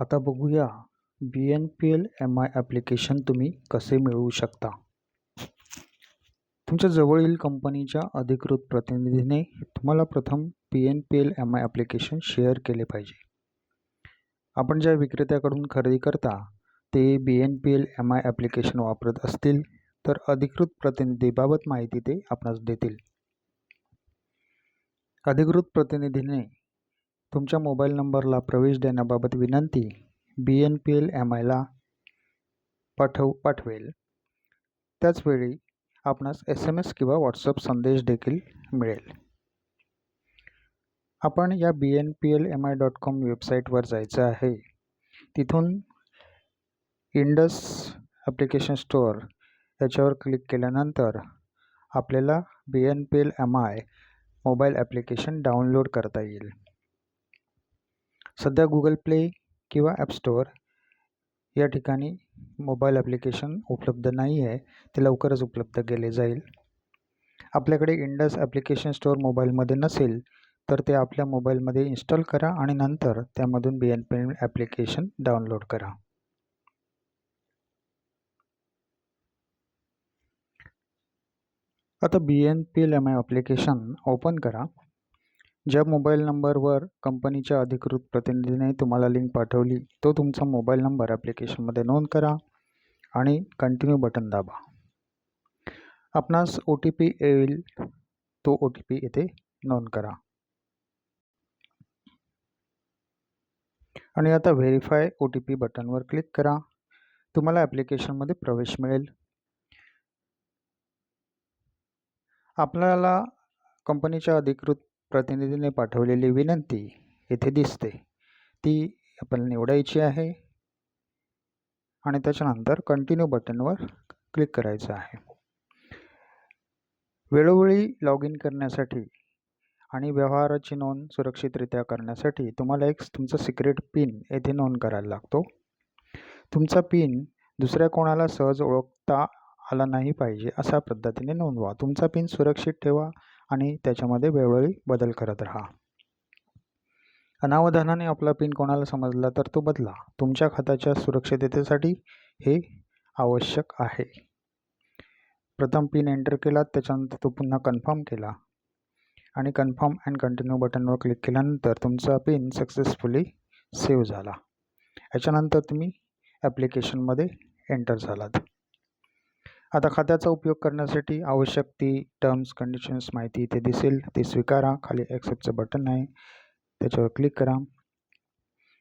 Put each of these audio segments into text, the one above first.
आता बघूया B N P L M I application तुम्ही कसे मिळवू शकता. तुमच्या जवळील कंपनीच्या अधिकृत प्रतिनिधीने तुम्हाला प्रथम P N P L M I application share केले पाहिजे. आपण ज्या विक्रेत्याकडून खरेदी करता ते B N P L M I application वापरत असतील तर अधिकृत प्रतिनिधीबाबत माहिती ते आपणास देतील. अधिकृत प्रतिनिधीने तुमच्या मोबाईल नंबरला प्रवेश देण्याबाबत विनंती B N P L M आयला पाठव पाठवेल. त्याचवेळी आपणास एस एम एस किंवा व्हॉट्सअप संदेश देखील मिळेल. आपण या B N P L M I dot com वेबसाईटवर जायचं आहे. तिथून इंडस ॲप्लिकेशन स्टोअर याच्यावर क्लिक केल्यानंतर आपल्याला B N P L M I mobile application download करता येईल. सध्या गुगल प्ले किंवा ॲपस्टोअर या ठिकाणी मोबाईल ॲप्लिकेशन उपलब्ध नाही आहे. ते लवकरच उपलब्ध केले जाईल. आपल्याकडे इंडस ॲप्लिकेशन स्टोअर मोबाईलमध्ये नसेल तर ते आपल्या मोबाईलमध्ये इन्स्टॉल करा आणि नंतर त्यामधून B N P application download करा. आता B N P L M I application open करा. ज्या मोबाईल नंबरवर कंपनीच्या अधिकृत प्रतिनिधीने तुम्हाला लिंक पाठवली तो तुमचा मोबाईल नंबर ॲप्लिकेशनमध्ये नोंद करा आणि कंटिन्यू बटन दाबा. आपणास ओ टी पी येईल तो ओ टी पी येथे नोंद करा. आणि आता व्हेरीफाय ओ टी पी बटनवर क्लिक करा. तुम्हाला ॲप्लिकेशनमध्ये प्रवेश मिळेल. आपल्याला कंपनीच्या अधिकृत प्रतिनिधीने पाठवलेली विनंती येथे दिसते. ती आपल्याला निवडायची आहे. आणि त्याच्यानंतर कंटिन्यू बटनवर क्लिक करायचं आहे. वेळोवेळी लॉग इन करण्यासाठी आणि व्यवहाराची नोंद सुरक्षितरित्या करण्यासाठी तुम्हाला एक तुमचा सिक्रेट पिन येथे नोंद करायला लागतो. तुमचा पिन दुसऱ्या कोणाला सहज ओळखता आला नाही पाहिजे अशा पद्धतीने नोंदवा. तुमचा पिन सुरक्षित ठेवा आणि त्याच्यामध्ये वेळोवेळी बदल करत राहा. अनावधानाने आपला पिन कोणाला समजला तर तो बदला. तुमच्या खात्याच्या सुरक्षिततेसाठी हे आवश्यक आहे. प्रथम पिन एंटर केला त्याच्यानंतर तो पुन्हा कन्फर्म केला आणि कन्फर्म अँड कंटिन्यू बटनवर क्लिक केल्यानंतर तुमचा पिन सक्सेसफुली सेव्ह झाला. याच्यानंतर तुम्ही ॲप्लिकेशनमध्ये एंटर झालात. आता खात्याचा उपयोग करण्यासाठी आवश्यक ती टर्म्स कंडिशन्स माहिती इथे दिसेल. ती स्वीकारा. खाली ॲक्सेप्टचं बटन आहे. त्याच्यावर क्लिक करा.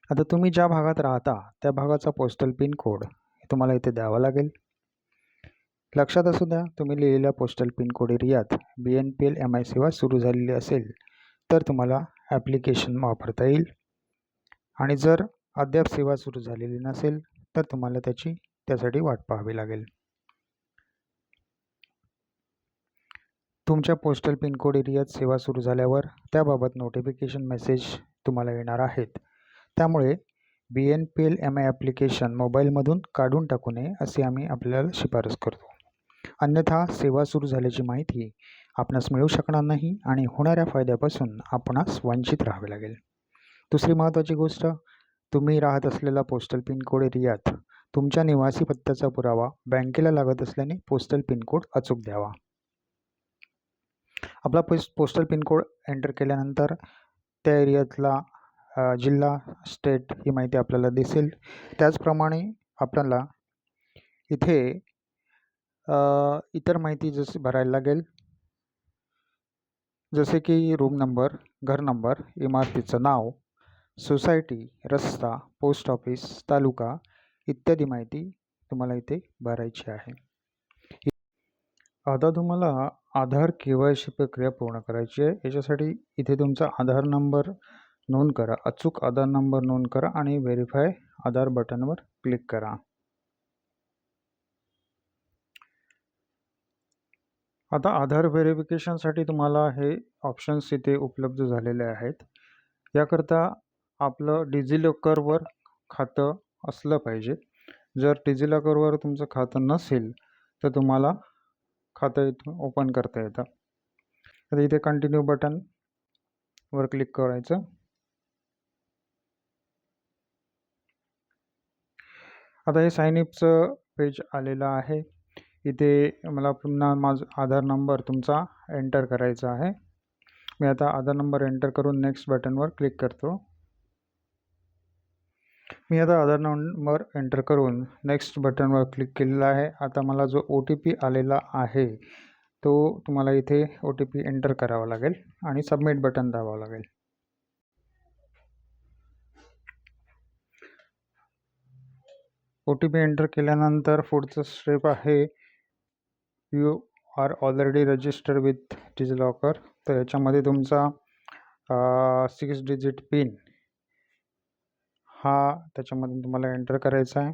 आता तुम्ही ज्या भागात राहता त्या भागाचा पोस्टल पिन कोड तुम्हाला इथे द्यावा लागेल. लक्षात असू द्या तुम्ही लिहिलेल्या पोस्टल पिन कोड एरियात B N P L M I सेवा सुरू झालेली असेल तर तुम्हाला ॲप्लिकेशन वापरता येईल. आणि जर अद्याप सेवा सुरू झालेली नसेल तर तुम्हाला त्याची त्यासाठी वाट पाहावी लागेल. तुमच्या पोस्टल पिनकोड एरियात सेवा सुरू झाल्यावर त्याबाबत नोटिफिकेशन मेसेज तुम्हाला येणार आहेत. त्यामुळे B N P L M I application मोबाईलमधून काढून टाकू नये असे आम्ही आपल्याला शिफारस करतो. अन्यथा सेवा सुरू झाल्याची माहिती आपणास मिळू शकणार नाही आणि होणाऱ्या फायद्यापासून आपणास वंचित राहावे लागेल. दुसरी महत्त्वाची गोष्ट तुम्ही राहत असलेला पोस्टल पिनकोड एरियात तुमच्या निवासी पत्त्याचा पुरावा बँकेला लागत असल्याने पोस्टल पिनकोड अचूक द्यावा. आपला पोस्ट पोस्टल पिनकोड एंटर केल्यानंतर त्या एरियातला जिल्हा स्टेट ही माहिती आपल्याला दिसेल. त्याचप्रमाणे आपल्याला इथे इतर माहिती जशी भरायला लागेल. जसे की रूम नंबर घर नंबर इमारतीचं नाव सोसायटी रस्ता पोस्ट ऑफिस तालुका इत्यादी माहिती तुम्हाला इथे भरायची आहे. आता तुम्हाला आधार के वाय सी प्रक्रिया पूर्ण करायची आहे. याच्यासाठी इथे तुमचा आधार नंबर नोंद करा. अचूक आधार नंबर नोंद करा आणि व्हेरीफाय आधार बटनवर क्लिक करा. आता आधार व्हेरिफिकेशनसाठी तुम्हाला हे ऑप्शन्स इथे उपलब्ध झालेले आहेत. याकरता आपलं डिजिलॉकरवर खातं असलं पाहिजे. जर डिजिलॉकरवर तुमचं खातं नसेल तर तुम्हाला खातं इथून ओपन करता येतं. आता इथे कंटिन्यू बटन वर क्लिक करायचं. आता हे साईनअपचं पेज आलेलं आहे. इथे मला पुन्हा माझा आधार नंबर तुमचा एंटर करायचा आहे. मी आता आधार नंबर एंटर करून नेक्स्ट बटनवर क्लिक करतो. मी आता आधार नंबर एंटर करून नेक्स्ट बटनवर क्लिक केलेला आहे. आता मला जो ओ टी पी आलेला आहे तो तुम्हाला इथे ओ टी पी एंटर करावा लागेल आणि सबमिट बटन दाबावं लागेल. ओ टी पी एंटर केल्यानंतर पुढचं स्टेप आहे you are already registered with DigiLocker तर याच्यामध्ये तुमचा सिक्स डिजिट पिन हा त्याच्यामध्ये तुम्हाला एंटर करायचा आहे.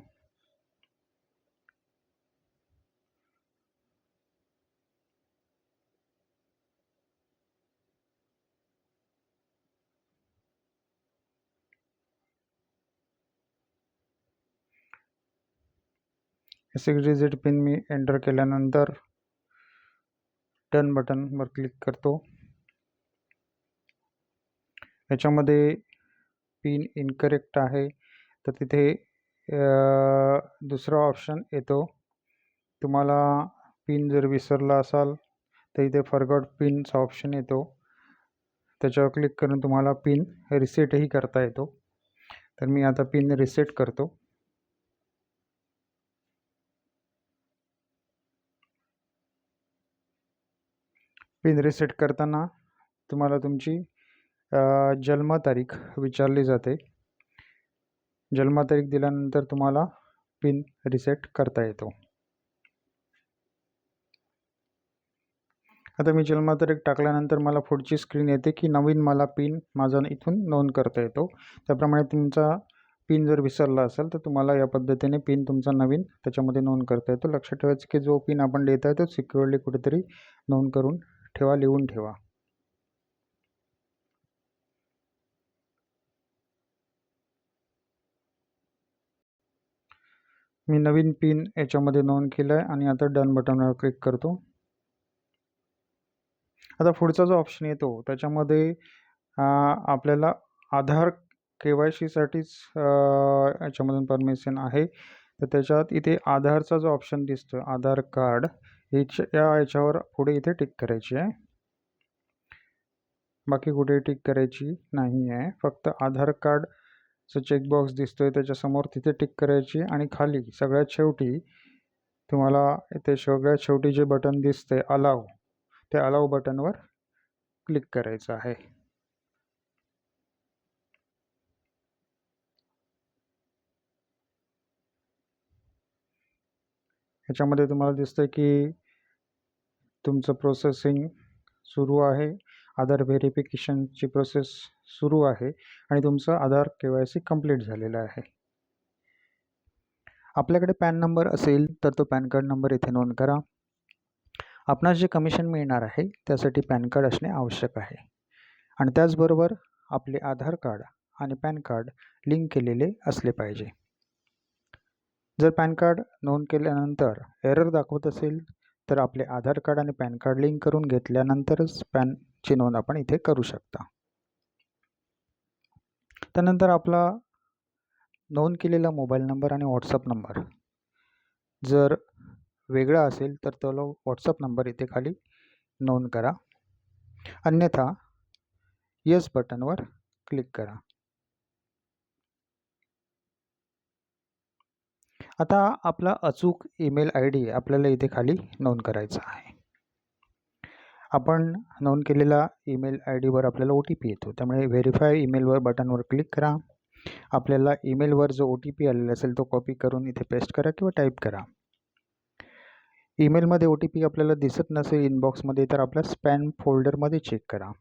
सिक्स डिजिट पिन मी एंटर केल्यानंतर डन बटनवर क्लिक करतो. याच्यामध्ये पिन इनकरेक्ट आहे. तर तिथे दुसरा ऑप्शन येतो. तुम्हाला पिन जर विसरला असाल तर इथे फरगॉट पिनचा ऑप्शन येतो. त्याच्यावर क्लिक करून तुम्हाला पिन रिसेटही करता येतो. तर मी आता पिन रिसेट करतो. पिन रिसेट करताना तुम्हाला तुमची जन्मतारीख विचारली जाते. जन्मतारीख दिल्यानंतर तुम्हाला पिन रिसेट करता येतो. आता मी जन्मतारीख टाकल्यानंतर मला पुढची स्क्रीन येते की नवीन मला पिन माझा इथून नोंद करता येतो. त्याप्रमाणे तुमचा पिन जर विसरला असेल तर तुम्हाला या पद्धतीने पिन तुमचा नवीन त्याच्यामध्ये नोंद करता येतो. लक्षात ठेवायचं की जो पिन आपण देत आहे तो सिक्युअरली कुठेतरी नोंद करून ठेवा लिहून ठेवा. मी नवीन पिन याच्यामध्ये नोंद केलं आहे आणि आता डन बटनवर क्लिक करतो. आता पुढचा जो ऑप्शन येतो त्याच्यामध्ये आपल्याला आधार के वाय सीसाठीच याच्यामधून परमिशन आहे. तर त्याच्यात इथे आधारचा जो ऑप्शन दिसतो आधार कार्ड याच्या या याच्यावर पुढे इथे टिक करायची आहे. बाकी कुठे टिक करायची नाही आहे फक्त आधार कार्ड कार्डचं चेकबॉक्स दिसतो आहे त्याच्यासमोर. तिथे टिक करायची आणि खाली सगळ्यात शेवटी तुम्हाला इथे सगळ्यात शेवटी जे बटन दिसते अलाव ते अलाव बटनवर क्लिक करायचं आहे. ह्याच्यामध्ये तुम्हाला दिसतं की तुमचं प्रोसेसिंग सुरू आहे. आधार व्हेरिफिकेशनची प्रोसेस सुरू आहे आणि तुमचं Aadhaar K Y C complete झालेलं आहे. आपल्याकडे पॅन नंबर असेल तर तो पॅन कार्ड नंबर इथे नोंद करा. आपणास जे कमिशन मिळणार आहे त्यासाठी पॅन कार्ड असणे आवश्यक आहे. आणि त्याचबरोबर आपले आधार कार्ड आणि पॅन कार्ड लिंक केलेले असले पाहिजे. जर पॅन कार्ड नोंद केल्यानंतर एरर दाखवत असेल तर आपले आधार कार्ड आणि पॅन कार्ड लिंक करून घेतल्यानंतरच पॅनची नोंद आपण इथे करू शकता. त्यानंतर आपला नोंद केलेला मोबाईल नंबर आणि व्हॉट्सअप नंबर. जर वेगळा असेल तर तो व्हॉट्सअप नंबर इथे खाली नोंद करा. अन्यथा यस बटनवर क्लिक करा. आता आपला अचूक ईमेल आय डी आपल्याला इथे खाली नोंद करायचा आहे. आपण नोंद केलेला ईमेल आय डीवर आपल्याला ओ टी पी येतो. त्यामुळे व्हेरीफाय ईमेलवर बटनवर क्लिक करा. आपल्याला ईमेलवर जो ओ टी पी आलेला असेल तो कॉपी करून इथे पेस्ट करा किंवा टाईप करा. ईमेलमध्ये ओ टी पी आपल्याला दिसत नसेल इनबॉक्समध्ये तर आपल्या स्पॅन फोल्डरमध्ये चेक करा.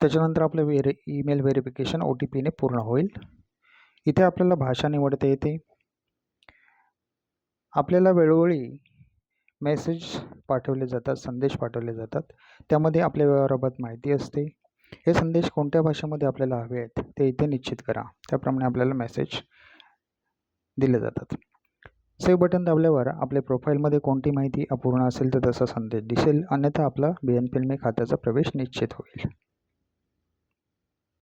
त्याच्यानंतर आपलं very email verification O T पीने पूर्ण होईल. इथे आपल्याला भाषा निवडता येते. आपल्याला वेळोवेळी मेसेज पाठवले जातात संदेश पाठवले जातात. त्यामध्ये आपल्या व्यवहाराबाबत माहिती असते. हे संदेश कोणत्या भाषेमध्ये आपल्याला हवे आहेत ते इथे निश्चित करा. त्याप्रमाणे आपल्याला मेसेज दिले जातात. सेव्ह बटन दाबल्यावर आपल्या प्रोफाईलमध्ये कोणती माहिती अपूर्ण असेल तर तसा संदेश दिसेल. अन्यथा आपला बी एन पी एल खात्याचा प्रवेश निश्चित होईल.